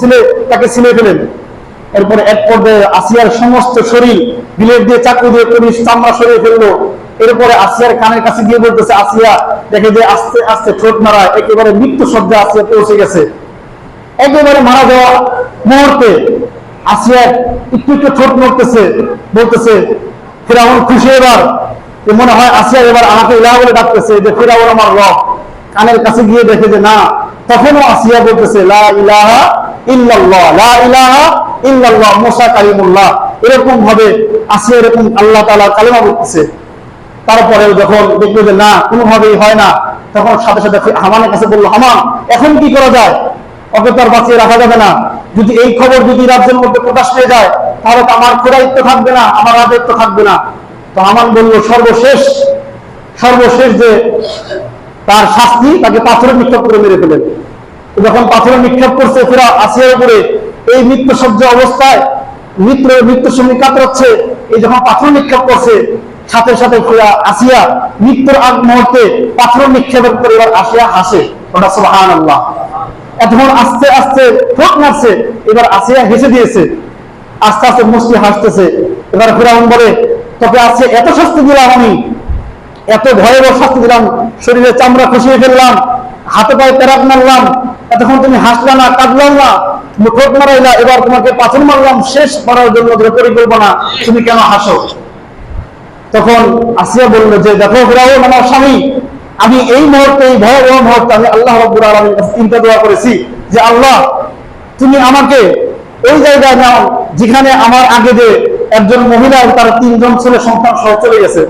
ছিলে তাকে ছিলে ফেলেন। এরপরে এক পর্যায়ে আসিয়ার সমস্ত শরীর বিলেট দিয়ে চাকু দিয়ে পুলিশ চামড়া সরিয়ে ফেলল। এরপরে আসিয়ার কানের কাছে গিয়ে বলতেছে, আসিয়া, দেখে যে আস্তে আস্তে ঠোঁট মারা, একেবারে মৃত্যু সজ্জা আসিয়া পৌঁছে গেছে। একেবারে মারা যাওয়া মুহূর্তে আসিয়া একটু একটু ঠোঁট নড়তেছে, বলতেছে, ফেরাউন খুশি এবার? মনে হয় আসিয়া এবার আমাকে ইলাহা বলে ডাকতেছে যে, ফেরাউন আমার রব। কানের কাছে গিয়ে দেখে যে, না। তখনও আসিয়া বলতেছে, লা ইলাহা ইল্লাল্লাহ এরকম ভাবে আসিয়া এরকম আল্লাহ কালিমা বলতেছে। তারপরে যখন দেখল যে না, কোনোভাবেই হয় না, তখন সাথে সাথে হামানের কাছে বলল, হামান, এখন কি করা যায়? আর বাঁচিয়ে রাখা যাবে না। যদি এই খবর যদি রাজ্যের মধ্যে প্রকাশ পেয়ে যায়, তাহলে তো আমার খোদায়িত্ব থাকবে না, আমার রাজত্ব থাকবে না। তো হামান বলল, সর্বশেষ সর্বশেষ যে তার শাস্তি, তাকে পাথরে নিক্ষেপ করে মেরে ফেলেন যখন পাথরে নিক্ষেপ করছে ফেরা আসিয়ার উপরে, এই মৃত্যু সহ্য অবস্থায় মৃত্যু মৃত্যুর সঙ্গে কাতরাচ্ছে এই যখন পাথর নিক্ষেপ করছে, সাথে সাথে ফেরা আসিয়া মৃত্যুর আগ মুহূর্তে পাথর নিক্ষেপের করে এবার আসিয়া হাসে। ওটা সুবাহান আল্লাহ এতক্ষণ আস্তে আস্তে ঠোঁট মারছে, এবার আসিয়া হেসে দিয়েছে। আস্তে আস্তে মুসলি হাসতেছে। এবার ফেরাউন বলে, তোকে আজকে এত শাস্তি দিলাম আমি। এত ভয়াবহ শাস্তি দিলাম। শরীরে চামড়া খসিয়ে ফেললাম। হাতে পায়ে তেরাক মারলাম, এতক্ষণ তুমি হাসলা না কাঁদলাম না ঠোঁট মারাইলা, এবার তোমাকে পাথর মারলাম, শেষ করার জন্য পরিকল্পনা তুমি কেন হাসো? তখন আসিয়া বলল যে, দেখো ফেরাউন, আমার স্বামী, আমি এই মুহূর্তে, এই ভয়াবহ মুহূর্তে আমি আল্লাহ রব্বুল আলমীর কাছে চিন্তা দোয়া করেছি যে, আল্লাহ, তুমি আমাকে ওই জায়গায় নাও, যেখানে আমার আগে যে একজন মহিলা তার তিনজন ছেলে সন্তান সহ চলে গেছে।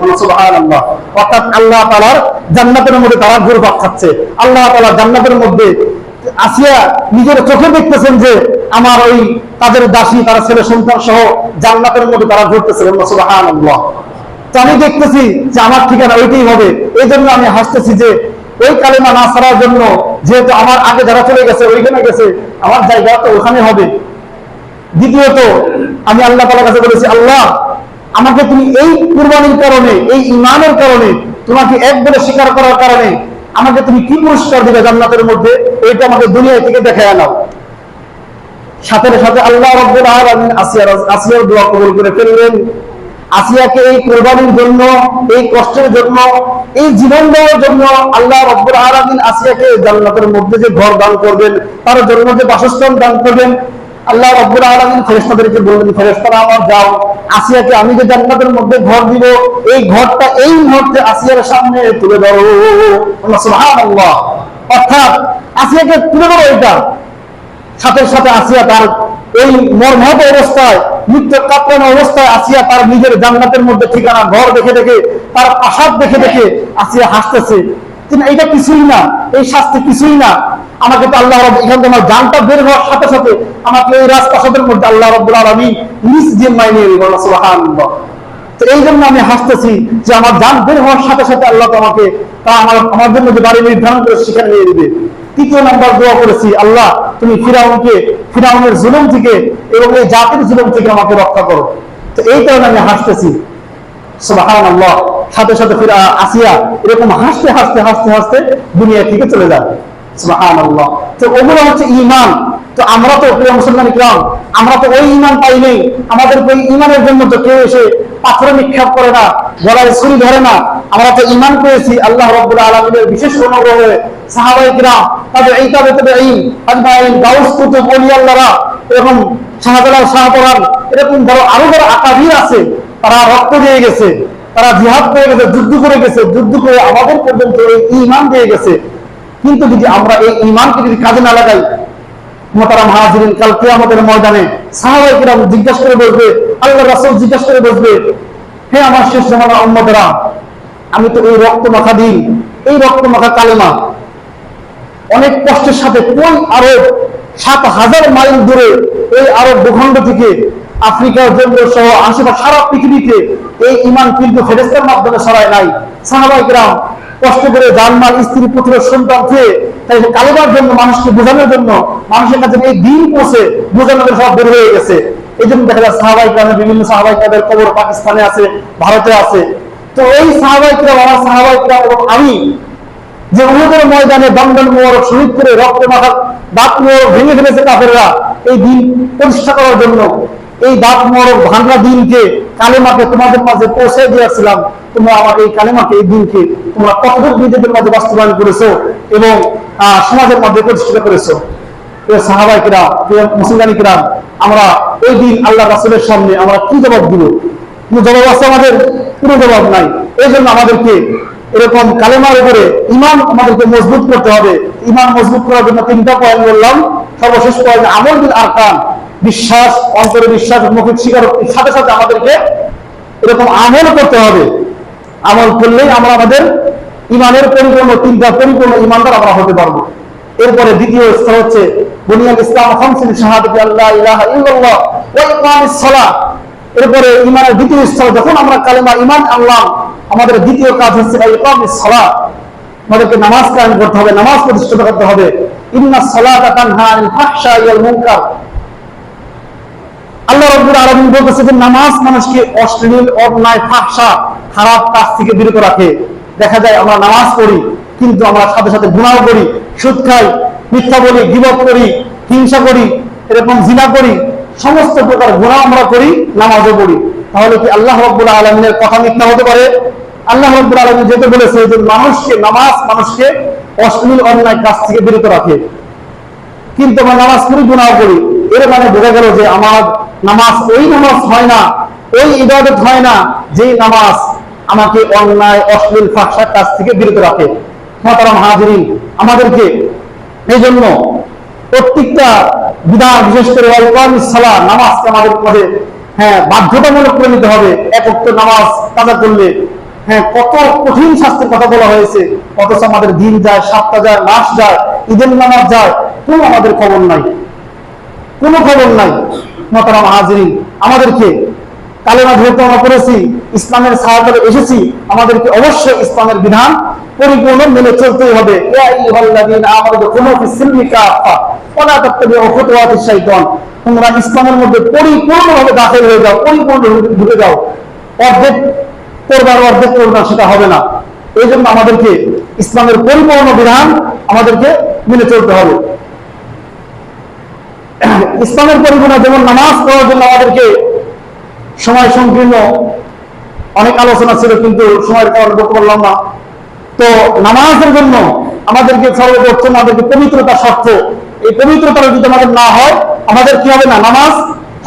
অর্থাৎ আল্লাহ তালার জান্নাতের মধ্যে তারা ঘুরপাক খাচ্ছে। আল্লাহ তালা জান্নাতের মধ্যে আসিয়া নিজের চোখে দেখতেছেন যে আমার ওই তাদের দাসী, তারা ছেলে সন্তান সহ জান্নাতের মধ্যে তারা ঘুরতেছে। আমি দেখতেছি যে আমার ঠিকানা ওইটাই হবে। এই জন্য আমি হাসতেছি যে ওই কালেমা না ছাড়ার জন্য যেহেতু আমার আগে যারা চলে গেছে, ওইখানে গেছে, আমার জায়গা তো ওখানে হবে। দ্বিতীয়ত আমি আল্লাহ তালার কাছে বলেছি, আল্লাহ, আমাকে তুমি এই কুরবানির কারণে, এই ইমানের কারণে, তোমাকে একবারে স্বীকার করার কারণে, আমাকে তুমি কি পুরস্কার দিবে জান্নাতের মধ্যে? এইটা আমাকে দুনিয়া থেকে দেখায় নাও। সাথে সাথে আল্লাহ রব্বুল আলামিন আসিয়ার আসিয়ার দোয়া কবুল করে ফেললেন। আসিয়াকে এই কোরবানির জন্য, এই কষ্টের জন্য, এই জীবন দেওয়ার জন্য আল্লাহ রব্বুল আলামিন আসিয়াকে জান্নাতের মধ্যে যে ঘর দান করবেন, তার জন্য যে বাসস্থান দান করবেন আল্লাহ রব্বুল আলামিন ফেরেশতাদেরকে বললেন, ফেরেশতারা আমার, যাও, আসিয়াকে আমি যে জান্নাতের মধ্যে ঘর দিব, এই ঘরটা এই মুহূর্তে আসিয়ার সামনে তুলে ধরো। অর্থাৎ আসিয়াকে তুলে ধরো এটা। সাথে সাথে আসিয়া তার এই মর্মহত অবস্থায় মৃত্যু কাঁপানো অবস্থায় আসিয়া তার নিজের জান্নাতের মধ্যে ঠিকানা, ঘর দেখে দেখে, তার প্রাসাদ দেখে দেখে আসিয়া হাসতেছে। এটা কিছুই না, এই শাস্তি কিছুই না। আমাকে তো আল্লাহ এখান আমার জানটা বের হওয়ার সাথে সাথে আমাকে এই মধ্যে আল্লাহ নিজ জিম্মায় নিয়ে তো এই জন্য আমি হাসতেছি যে আমার জান বের হওয়ার সাথে সাথে আল্লাহ তো আমাকে তা আমার আমার জন্য যে বাড়ি নির্ধারণ করে সেখানে নিয়ে দিবে। তৃতীয় নাম্বার দোয়া করেছি, আল্লাহ, তুমি ফিরাউনকে, ফিরাউনের জুলুম থেকে এবং এই জাতির জুলুম থেকে আমাকে রক্ষা করো। তো এই কারণে আমি হাসতেছি সুবাহান আল্লাহ সাথে সাথে ফিরা আসিয়া এরকম হাসতে হাসতে হাসতে হাসতে দুনিয়া থেকে চলে যাবে। তো ওগুলো হচ্ছে ইমান তো আমরা তো প্রিয় মুসলমান ইকরাম, আমরা তো ওই ইমান পাই নেই। আমাদের ওই ইমানের জন্য তো কেউ এসে পাথরে নিক্ষেপ করে না, গলায় ছুরি ধরে না। আমরা তো ইমান পেয়েছি আল্লাহ রব্বুল আলমিনের বিশেষ অনুগ্রহে। সাহাবাই কিরাম তাদের এই তবে তবে এই গাউস, কুতুব অলি আল্লাহরা এরকম শাহজালাল শাহপরান এরকম বড় আরও বড় আকাবির আছে। তারা রক্ত দিয়ে গেছে। তারা জিহাদ করে গেছে, যুদ্ধ করে গেছে, যুদ্ধ করে আমাদের পর্যন্ত এই ইমান দিয়ে গেছে। কিন্তু যদি আমরা এই ইমানকে যদি কাজে না লাগাই মোতারাম হাজিরিন কাল কিয়ামতের ময়দানে সাহাবাই কিরাম জিজ্ঞাসা করে বসবে আল্লাহ রাসূল জিজ্ঞাসা করে বসবে হে আমার শেষ জামানা উম্মতেরা, আমি তো এই রক্ত মাখা দিন, এই রক্ত মাখা কালেমা। অনেক কষ্টের সাথে কোন আরব সাত হাজার মাইল দূরে এই আরব ভূখণ্ড থেকে আফ্রিকার জন্য সহ আশেপাশে সারা পৃথিবীতে এই ইমান কিন্তু ফেরেস্তার মাধ্যমে সরায় নাই। সাহাবাই গ্রাম কষ্ট করে জানমাল স্ত্রী পুত্র সন্তান খেয়ে তাই কালেবার জন্য, মানুষকে বোঝানোর জন্য, মানুষের কাছে এই দিন পৌঁছে বোঝানোর সব বের হয়ে গেছে। এই জন্য দেখা যায় সাহাবাই গ্রামে বিভিন্ন সাহাবাই গ্রামের কবর পাকিস্তানে আছে, ভারতে আছে। তো এই সাহাবাই গ্রাম আমার সাহাবাই গ্রাম এবং আমি যে উহুদের ময়দানে দমদম মোড় শহীদ করে রক্ত মাথা দাঁত মোড় ভেঙে ফেলেছে কাফেররা, এই দিন প্রতিষ্ঠা করার জন্য এই দাঁত মরক ভাঙ্গা দিনকে কালেমাকে তোমাদের মাঝে পৌঁছে দিয়েছিলাম। তোমরা আমার এই কালেমাকে এই দিনকে তোমরা কতটুকু নিজেদের মাঝে বাস্তবায়ন করেছ এবং সমাজের মধ্যে প্রতিষ্ঠিত করেছ? কোনো জবাব নাই। এই জন্য আমাদেরকে এরকম ইমান মজবুত করতে হবে। ইমান মজবুত করার জন্য তিনটা পয়েন্ট বললাম। সর্বশেষ পয়েন্ট, আমল বিল আরকান। বিশ্বাস, অন্তরে বিশ্বাস মুখিক স্বীকারোক্তির সাথে সাথে আমাদেরকে এরকম আমল করতে হবে। আমল করলেই আমরা আমাদের ইমানের পরিপূর্ণ, তিনটা পরিপূর্ণ ইমানদার আমরা হতে পারব। এরপরে দ্বিতীয় স্তর হচ্ছে বুনিয়াল ইসলাম খামসিন শাহাদাতি আল্লাহ ইলাহা ইল্লাল্লাহ ওয়া ইকামিস সালাহ এরপরে ইমানের দ্বিতীয় স্তর, যখন আমরা কালেমা ইমান আনলাম, আমাদের দ্বিতীয় কাজ হচ্ছে ইকামিস সালাহ আমাদেরকে নামাজ কায়েম করতে হবে, নামাজ প্রতিষ্ঠিত করতে হবে। ইন্না সালাতা তানহা আনিল ফাহশাই ওয়াল মুনকার। আল্লাহ রব্বুল আলামিন বলতেছে যে নামাজ মানুষকে অশ্লীল, অন্যায় ফাহশা খারাপ কাজ থেকে বিরত রাখে। দেখা যায় আমরা নামাজ পড়ি, কিন্তু আমরা সাথে সাথে গুনাহ করি, সুদ খাই, মিথ্যা বলি, গিবত করি, হিংসা করি, এরকম জিনা করি, সমস্ত প্রকার গুনাহ আমরা করি, নামাজও পড়ি। তাহলে কি আল্লাহ রব্বুল আলমিনের কথা মিথ্যা হতে পারে? আল্লাহ রব্বুল আলমিন যেতে বলেছে যে মানুষকে, নামাজ মানুষকে অশ্লীল, অন্যায় কাজ থেকে বিরত রাখে। কিন্তু আমরা নামাজ পড়ি, গুনাহ করি। এর মানে বোঝা গেল যে আমার নামাজ ওই নামাজ হয় না, ওই ইবাদত হয় না যেই নামাজ আমাকে অন্যায়, অশ্লীল, ফাঁসার কাছ থেকে বিরত রাখে। মতারাম হাজিরিন, আমাদেরকে এই জন্য প্রত্যেকটা বিধান বিশেষ করে সালা নামাজকে আমাদের মধ্যে হ্যাঁ বাধ্যতামূলক করে নিতে হবে। একত্র নামাজ কাজা করলে হ্যাঁ কত কঠিন শাস্তির কথা বলা হয়েছে, অথচ আমাদের দিন যায়, সাতটা যায়, মাস যায়, ঈদের নামাজ যায়, কোনো আমাদের খবর নাই। কোনো খবর নাই। মতারাম হাজিরিন, আমাদেরকে কালেমা ধরতে আমরা করেছি ইসলামের সাহায্যে এসেছি, আমাদেরকে অবশ্যই ইসলামের বিধান পরিপূর্ণ মেনে চলতেই হবে। তোমরা ইসলামের মধ্যে পরিপূর্ণভাবে দাখিল হয়ে যাও, পরিপূর্ণ ঢুকে যাও। অর্ধেক করবার অর্ধেক করবার সেটা হবে না। এই জন্য আমাদেরকে ইসলামের পরিপূর্ণ বিধান আমাদেরকে মেনে চলতে হবে। ইসলামের পরিপূর্ণ যেমন নামাজ পড়ার জন্য আমাদেরকে সময় সংকীর্ণ, অনেক আলোচনা ছিল কিন্তু সময়ের কারণে বলতে পারলাম না। তো নামাজের জন্য আমাদেরকে সর্বপ্রথম আমাদেরকে পবিত্রতা শর্ত, এই পবিত্রতা যদি আমাদের না হয়, আমাদের কি হবে না? নামাজ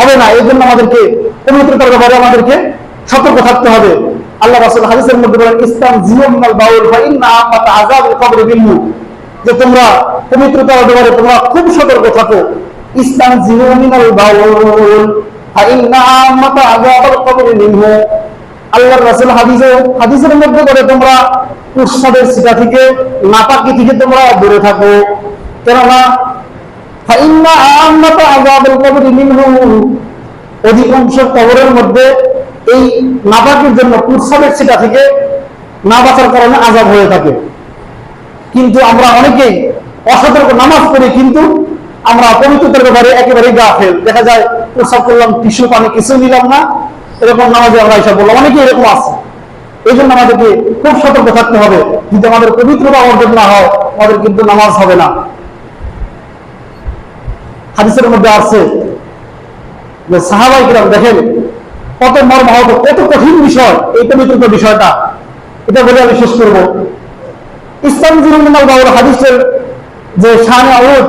হবে না। এই জন্য আমাদেরকে পবিত্রতার ব্যাপারে আমাদেরকে সতর্ক থাকতে হবে। আল্লাহ রাসূল হাদিসের মধ্যে বলেন, ইসলাম জিও মিনাল বাউল ফা ইন্না আযাবুল কবরি বিন্নু যে তোমরা পবিত্রতার ব্যাপারে তোমরা খুব সতর্ক থাকো। মিনাল বাউল। ফা ইন্না আম্মাতা আযাবুল কবরি মিনহু। আল্লাহর হাদিসে হাদিসের মধ্যে করে তোমরা সিটা থেকে, নাপাকি থেকে তোমরা দূরে থাকো। কেননা ফাইন্না অধিকাংশ কবরের মধ্যে এই নাপাকির জন্য উৎসবের সিটা থেকে না বাঁচার কারণে আজাব হয়ে থাকে। কিন্তু আমরা অনেকে অসতর্ক নামাজ পড়ি, কিন্তু আমরা পবিত্রতার ব্যাপারে একেবারে গা ফেল দেখা যায় প্রসাব করলাম, টিস্যু, পানি কিছু নিলাম না, এরকম নামাজে আমরা এসব বললাম। অনেকে এরকম আছে। এই জন্য আমাদেরকে খুব সতর্ক থাকতে হবে। যদি আমাদের পবিত্রতা অর্জন না হয়, আমাদের কিন্তু নামাজ হবে না। হাদিসের মধ্যে আছে যে সাহাবাই কিরাম দেখেন, কত মর্মাহত কত কঠিন বিষয় এই পবিত্রতা বিষয়টা। এটা বলে আমি শেষ করব। ইসলাম বাবুর হাদিসের যে শানে আউজ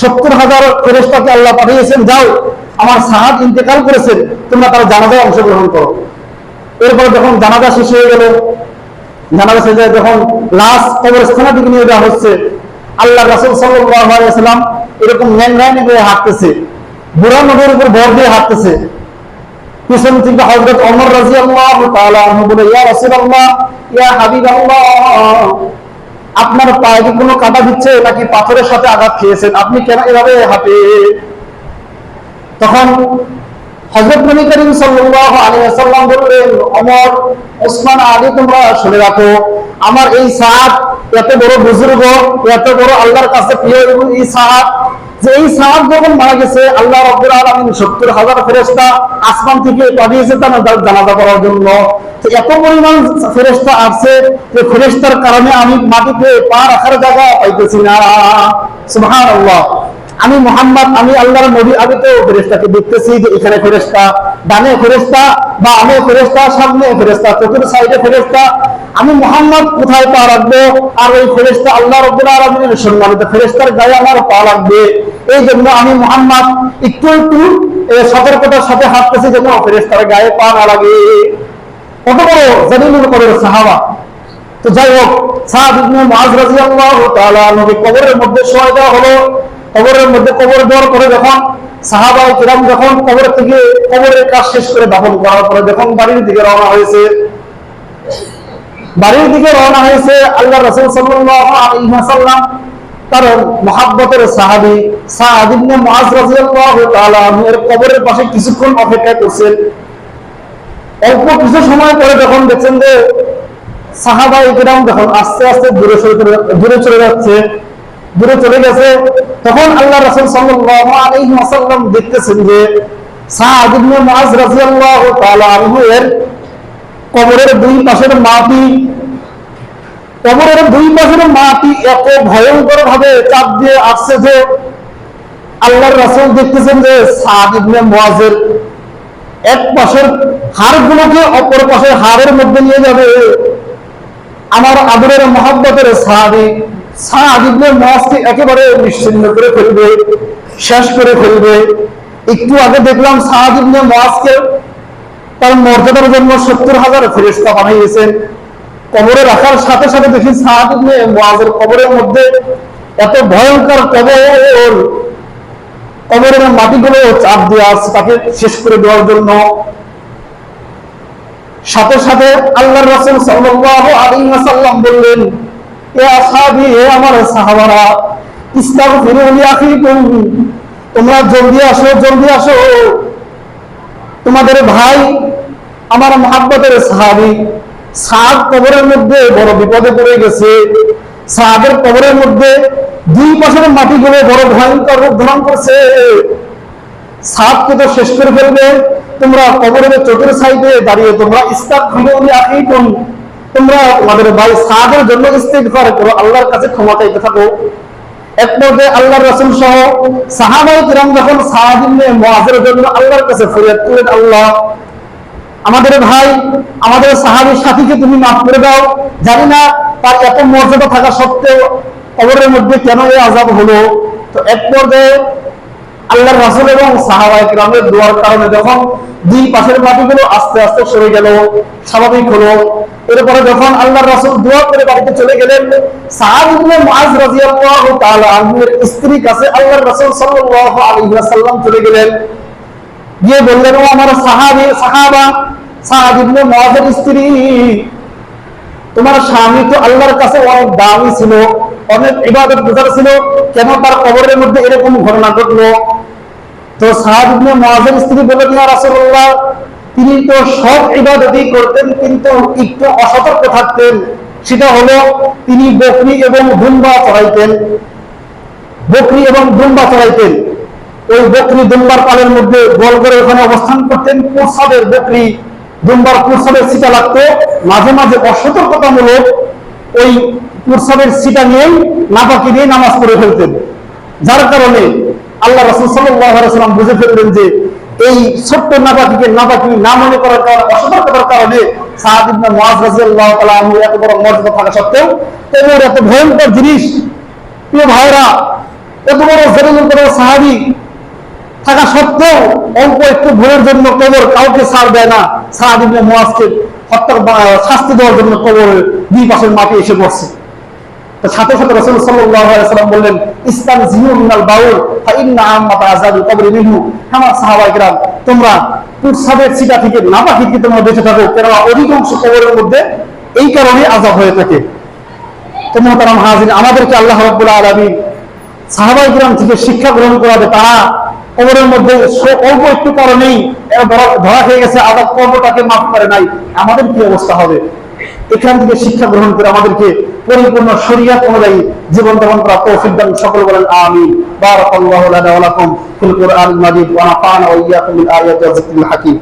সত্তর হাজার ফেরেশতাকে আল্লাহ পাঠিয়েছেন, যাও, আমার সাহাব ইন্তেকাল করেছেন, তোমরা তার জানাজায় অংশগ্রহণ করো। এরপরে যখন জানাজা শেষ হয়ে গেল, জানাজা শেষ হয়ে যখন লাশ কবরস্থানের দিকে নিয়ে যাওয়া হচ্ছে, আল্লাহ রাসূল সাল্লাম এরকম ন্যাংরানি করে হাঁটতেছে, বুড়া নদীর উপর ভর দিয়ে হাঁটতেছে। পিছন থেকে ওমর রাদিয়াল্লাহু তাআলা আনহু বলে, ইয়া রাসূলুল্লাহ, ইয়া হাবিবাল্লাহ আপনার পায়ে কি কোনো কাটা দিচ্ছে? নাকি পাথরের সাথে আঘাত খেয়েছেন? আপনি কেন এভাবে হাঁটে? তখন হজরত করিম সাল্লাহ আলী আসাল্লাম বললেন, অমর, ওসমান, আলী, তোমরা শুনে রাখো, আমার এই সাহাব এত বড় বুজুর্গ, এত বড় আল্লাহর কাছে প্রিয় এবং এই সাহাব যে এই সাহাব যখন মারা গেছে, আল্লাহ রব্দুল আলমিন সত্তর হাজার ফেরেস্তা আসমান থেকে পাঠিয়েছে তার জানাজা করার জন্য। এত পরিমাণ ফেরেস্তা আসছে যে ফেরেস্তার কারণে আমি মাটিতে পা রাখার জায়গা পাইতেছি না। সুবহানাল্লাহ। আমি মোহাম্মদ, আমি আল্লাহর নবী আমি তো ফেরেস্তাকে দেখতেছি যে এখানে ফেরেস্তা ডানে ফেরেস্তা বা আমি ফেরেস্তা সামনে ফেরেস্তা চতুর সাইডে ফেরেস্তা আমি মোহাম্মদ, কোথায় পা রাখব? আর ওই ফেরেস্তা আল্লাহ রব্বুল আলমিনের সম্মানিত ফেরেস্তার গায়ে আমার পা লাগবে। এই জন্য আমি মোহাম্মদ, একটু একটু সতর্কতার সাথে হাঁটতেছি যেন ফেরেস্তার গায়ে পা না লাগে। কত বড় জানিলুল কবরের সাহাবা। তো যাই হোক সাহাব ইবনে মুআজ রাদিয়াল্লাহু তাআলা নবী কবরের মধ্যে শোয়া দেওয়া হলো। কবরের মধ্যে কবর দেওয়ার পরে যখন সাহাবাই কিরাম যখন কবর থেকে কবরের কাজ শেষ করে দাফন করার পরে যখন বাড়ির দিকে রওনা হয়েছে, বাড়ির দিকে রওনা হয়েছে আল্লাহ রাসূল আলাইহি তার মহাব্বতের সাহাবী সাআদ ইবনে মুআজ তাআলা এর কবরের পাশে কিছুক্ষণ অপেক্ষা করছেন। অল্প কিছু সময় পরে যখন দেখছেন যে সাহাবা ইকরাম যখন আস্তে আস্তে দূরে সরে দূরে চলে যাচ্ছে দূরে চলে গেছে। তখন আল্লাহ রাসূল ওয়াসাল্লাম দেখতেছেন যে এর কবরের পাশের ভয়ঙ্কর ভাবে দিয়ে আসছে যে আল্লাহর দেখতেছেন যে অপর পাশের হাড়ের মধ্যে নিয়ে যাবে। আমার আদরের মহাব্বতের সাহাবি মুআজকে একেবারে করে শেষ করে একটু আগে দেখলাম মর্যাদার জন্য সত্তর হাজার কবরে রাখার সাথে সাথে দেখি কবরের মধ্যে এত ভয়ঙ্কর কবর, কবরের মাটিগুলো চাপ দিয়ে আসছে তাকে শেষ করে দেওয়ার জন্য। সাথে সাথে আল্লাহ রাসূল আলাইহি ওয়াসাল্লাম বললেন এ আসহাবি হে আমার তোমরা জলদি আসো জলদি আসো। তোমাদের ভাই, আমার মহাব্বতের সাহাবী, সাদ কবরের মধ্যে বড় বিপদে পড়ে গেছে। সাদের কবরের মধ্যে দুই পাশের মাটিগুলো বড় ভয়ঙ্কর রূপ ধারণ করছে। সাপকে তো শেষ করে ফেলবে। তোমরা কবরের চোখের সাইডে দাঁড়িয়ে তোমরা ইস্তাক ফিরে ফিরৌলি আকিকুম তোমরা তোমাদের ভাই সাদের জন্য ইস্তেগফার করো, আল্লাহর কাছে ক্ষমা চাইতে থাকো। এক পর্যায়ে রাসূল সহ সাহাবায়ে কিরাম যখন জন্য আল্লাহর কাছে ফরিয়াদ করলেন, আল্লাহ, আমাদের ভাই, আমাদের সাহাবীর সাথীকে তুমি মাফ করে দাও। জানি না তার এত মর্যাদা থাকা সত্ত্বেও কবরের মধ্যে কেন এই আযাব হলো? তো এক পর্যায়ে আল্লাহর রাসূল এবং সাহাবায়ে কিরামের দোয়ার কারণে যখন দুই পাশের মাটিগুলো আস্তে আস্তে সরে গেল, স্বাভাবিক হলো। এরপরে যখন আল্লাহর রাসূল দোয়া করে বাড়িতে চলে গেলেন স্ত্রীর কাছে আল্লাহর রাসূল ওয়াসাল্লাম চলে গেলেন। গিয়ে বললেন, ও আমার সাহাবী, সাহাবা সাআদ ইবনে স্ত্রী, তোমার স্বামী তো আল্লাহর কাছে অনেক দামি ছিল, অনেক ইবাদত গুজার ছিল, কেন তার কবরের মধ্যে এরকম ঘটনা ঘটলো? তো সাহাব ইবনে স্ত্রী বললেন ইয়া রাসূলুল্লাহ, তিনি তো সব ইবাদতই করতেন, কিন্তু একটু অসতর্ক থাকতেন। সেটা হলো, তিনি বকরি এবং দুম্বা চড়াইতেন। বকরি এবং দুম্বা চড়াইতেন। ওই বকরি দুম্বার পালের মধ্যে গোল করে ওখানে অবস্থান করতেন। প্রসাদের বকরি দুম্বার প্রসাদের সিটা লাগতো। মাঝে মাঝে অসতর্কতামূলক ওই প্রসাদের সিটা নিয়েই নাপাকি দিয়ে নামাজ পড়ে ফেলতেন। যার কারণে আল্লাহ রাসূল ওয়াসাল্লাম বুঝে ফেললেন যে এই ছোট্ট নাপাকিকে নাপাকি না মনে করার কারণে অসতর্কতার কারণে সত্ত্বেও এত জিনিস ভাইরা এত বড় জরুরি সাহাবী থাকা সত্ত্বেও একটু জন্য কাউকে দেয় না। শাস্তি দেওয়ার জন্য কবর দুই পাশের মাটি এসে পড়ছে। সাথে সাথে রাসূল ওয়াসাল্লাম বললেন, ইসলাম মিনাল বাউল থেকে তোমরা বেঁচে থাকো, কেননা অধিকাংশ কবরের মধ্যে এই কারণে আযাব হয়ে থাকে। আমাদেরকে আল্লাহ রাব্বুল আলামিন সাহাবাই গ্রাম থেকে শিক্ষা গ্রহণ করাবে তারা। কবরের মধ্যে অল্প একটু কারণেই ধরা খেয়ে গেছে আবার পর্বটাকে মাফ করে নাই। আমাদের কি অবস্থা হবে? এখান থেকে শিক্ষা গ্রহণ করে আমাদেরকে পরিপূর্ণ শরিয়াত অনুযায়ী জীবন যাপন করা তৌফিক দান সকল বলেন, আমিন। বারাকাল্লাহু লানা ওয়া লাকুম। ফিল কুরআনিল মাজিদ। ওয়া নাফা'না ওয়া ইয়্যাকুম বিল আয়াতি ওয়া হাকীম।